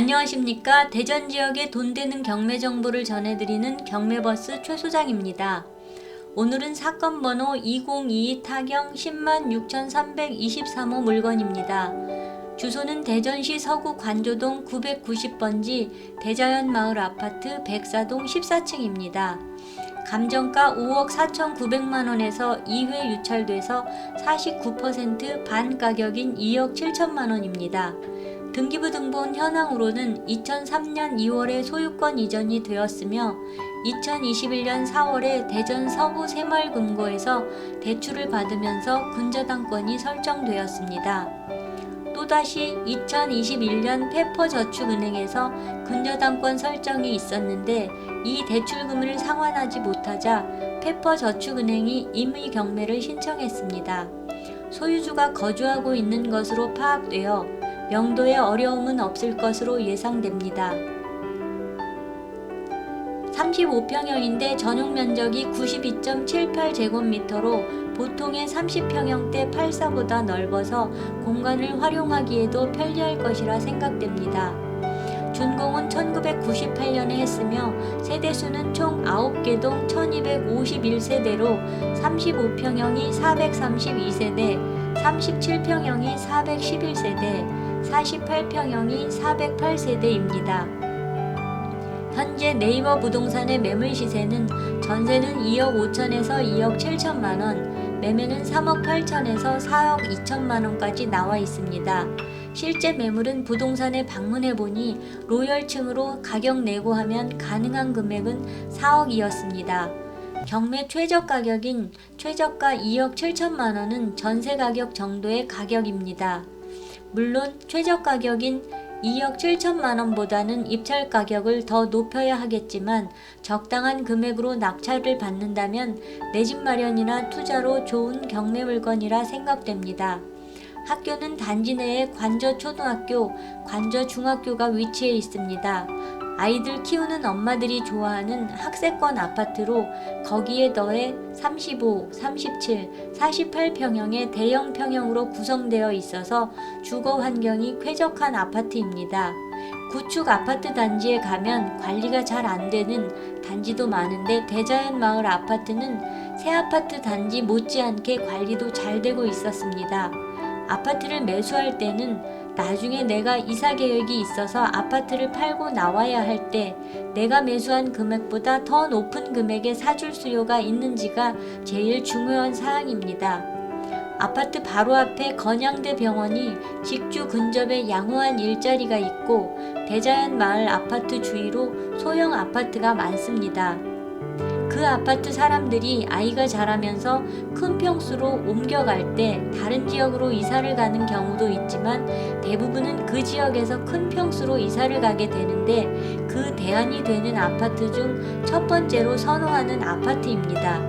안녕하십니까. 대전 지역의 돈 되는 경매 정보를 전해드리는 경매버스 최 소장입니다. 오늘은 사건 번호 2022 타경 10만 6,323호 물건입니다. 주소는 대전시 서구 관조동 990번지 대자연 마을 아파트 백사동 14층입니다. 감정가 5억 4,900만 원에서 2회 유찰돼서 49% 반 가격인 2억 7천만 원입니다. 등기부 등본 현황으로는 2003년 2월에 소유권 이전이 되었으며 2021년 4월에 대전 서부 새마을금고에서 대출을 받으면서 근저당권이 설정되었습니다. 또다시 2021년 페퍼저축은행에서 근저당권 설정이 있었는데 이 대출금을 상환하지 못하자 페퍼저축은행이 임의 경매를 신청했습니다. 소유주가 거주하고 있는 것으로 파악되어 명도에 어려움은 없을 것으로 예상됩니다. 35평형인데 전용 면적이 92.78제곱미터로 보통의 30평형대 84보다 넓어서 공간을 활용하기에도 편리할 것이라 생각됩니다. 준공은 1998년에 했으며 세대수는 총 9개 동 1251세대로 35평형이 432세대, 37평형이 411세대, 48평형이 408세대입니다. 현재 네이버 부동산의 매물 시세는 전세는 2억 5천에서 2억 7천만 원, 매매는 3억 8천에서 4억 2천만 원까지 나와 있습니다. 실제 매물은 부동산에 방문해 보니 로열층으로 가격 내고 하면 가능한 금액은 4억이었습니다. 경매 최저 가격인 최저가 2억 7천만 원은 전세 가격 정도의 가격입니다. 물론 최저 가격인 2억 7천만 원보다는 입찰 가격을 더 높여야 하겠지만 적당한 금액으로 낙찰을 받는다면 내 집 마련이나 투자로 좋은 경매 물건이라 생각됩니다. 학교는 단지 내에 관저 초등학교, 관저 중학교가 위치해 있습니다. 아이들 키우는 엄마들이 좋아하는 학세권 아파트로 거기에 더해 35, 37, 48평형의 대형 평형으로 구성되어 있어서 주거 환경이 쾌적한 아파트입니다. 구축 아파트 단지에 가면 관리가 잘 안 되는 단지도 많은데 대자연 마을 아파트는 새 아파트 단지 못지않게 관리도 잘 되고 있었습니다. 아파트를 매수할 때는 나중에 내가 이사 계획이 있어서 아파트를 팔고 나와야 할 때 내가 매수한 금액보다 더 높은 금액에 사줄 수요가 있는지가 제일 중요한 사항입니다. 아파트 바로 앞에 건양대 병원이 직주 근접에 양호한 일자리가 있고 대자연 마을 아파트 주위로 소형 아파트가 많습니다. 그 아파트 사람들이 아이가 자라면서 큰 평수로 옮겨갈 때 다른 지역으로 이사를 가는 경우도 있지만 대부분은 그 지역에서 큰 평수로 이사를 가게 되는데 그 대안이 되는 아파트 중 첫 번째로 선호하는 아파트입니다.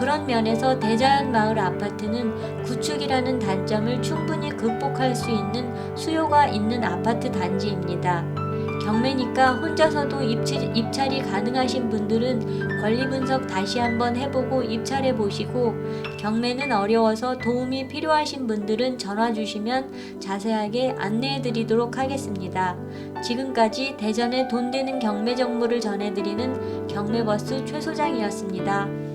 그런 면에서 대자연 마을 아파트는 구축이라는 단점을 충분히 극복할 수 있는 수요가 있는 아파트 단지입니다. 경매니까 혼자서도 입찰, 입찰이 가능하신 분들은 권리 분석 다시 한번 해보고 입찰해 보시고 경매는 어려워서 도움이 필요하신 분들은 전화 주시면 자세하게 안내해 드리도록 하겠습니다. 지금까지 대전의 돈 되는 경매 정보를 전해드리는 경매버스 최 소장이었습니다.